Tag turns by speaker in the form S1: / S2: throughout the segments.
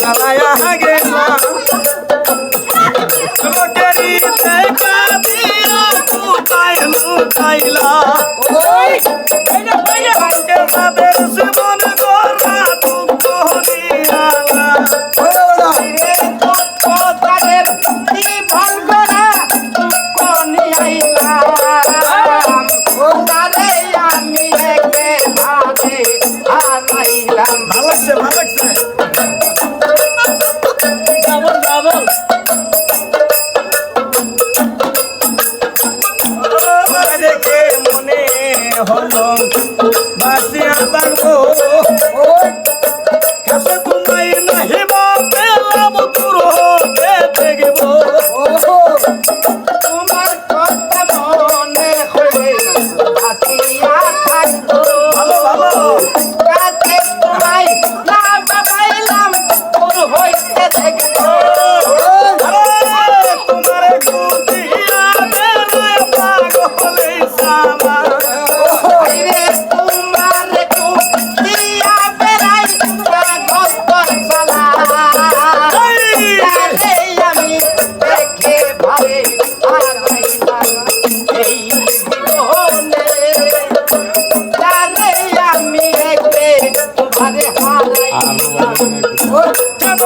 S1: Zalaya hage. 本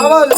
S2: అవ్వాలి